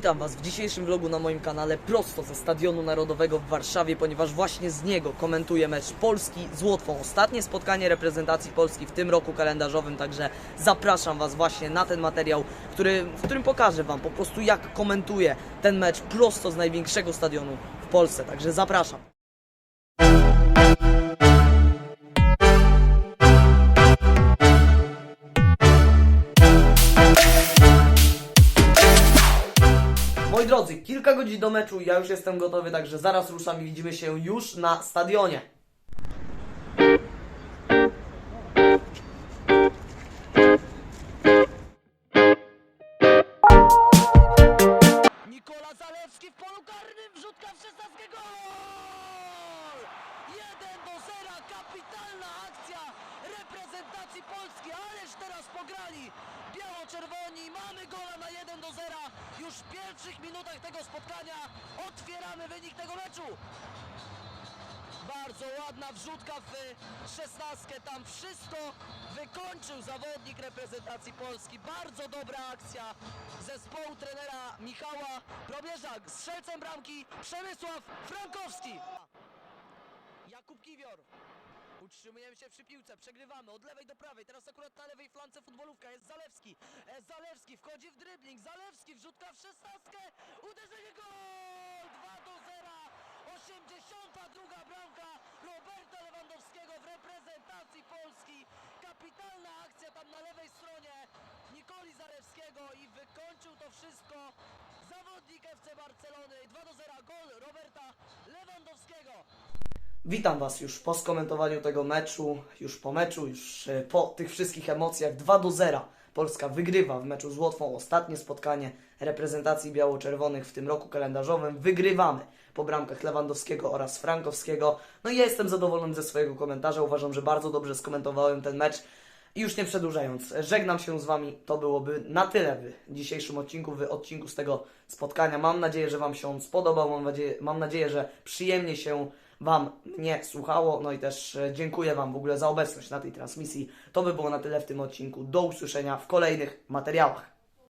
Witam Was w dzisiejszym vlogu na moim kanale prosto ze Stadionu Narodowego w Warszawie, ponieważ właśnie z niego komentuję mecz Polski z Łotwą. Ostatnie spotkanie reprezentacji Polski w tym roku kalendarzowym, także zapraszam Was właśnie na ten materiał, który, w którym pokażę Wam po prostu jak komentuję ten mecz prosto z największego stadionu w Polsce, także zapraszam. Moi drodzy, kilka godzin do meczu, ja już jestem gotowy, także zaraz ruszam i widzimy się już na stadionie. Nikola Zalewski w polu karnym, wrzutka w 16 gol! 1 do 0, kapitalna akcja reprezentacji Polski, ależ teraz pograli biało-czerwoni, mamy gola na 1 do 0, już w pierwszych minutach tego spotkania otwieramy wynik tego meczu. Bardzo ładna wrzutka w szesnastkę, tam wszystko wykończył zawodnik reprezentacji Polski. Bardzo dobra akcja zespołu trenera Michała Probierzak. Strzelcem bramki Przemysław Frankowski. Jakub Kiwior. Utrzymujemy się przy piłce, przegrywamy od lewej do prawej. Teraz akurat na lewej flance futbolówka jest Zalewski. E, Zalewski wchodzi w dribbling. Zalewski wrzutka w szesnastkę. Uderzenie gol! 2 do 0. 82 bramka Roberta Lewandowskiego w reprezentacji Polski. Kapitalna akcja tam na lewej stronie Nikoli Zarewskiego i wykończył to wszystko zawodnik FC Barcelony. 2 do 0 gol Roberta Lewandowskiego. Witam Was już po skomentowaniu tego meczu, już po meczu, już e, po tych wszystkich emocjach 2 do 0. Polska wygrywa w meczu z Łotwą ostatnie spotkanie reprezentacji biało-czerwonych w tym roku kalendarzowym. Wygrywamy po bramkach Lewandowskiego oraz Frankowskiego. No i ja jestem zadowolony ze swojego komentarza. Uważam, że bardzo dobrze skomentowałem ten mecz. I już nie przedłużając, żegnam się z Wami. To byłoby na tyle w dzisiejszym odcinku, w odcinku z tego spotkania. Mam nadzieję, że Wam się on spodobał. Mam nadzieję, mam nadzieję że przyjemnie się Wam mnie słuchało. No i też e, dziękuję Wam w ogóle za obecność na tej transmisji. To by było na tyle w tym odcinku. Do usłyszenia w kolejnych materiałach.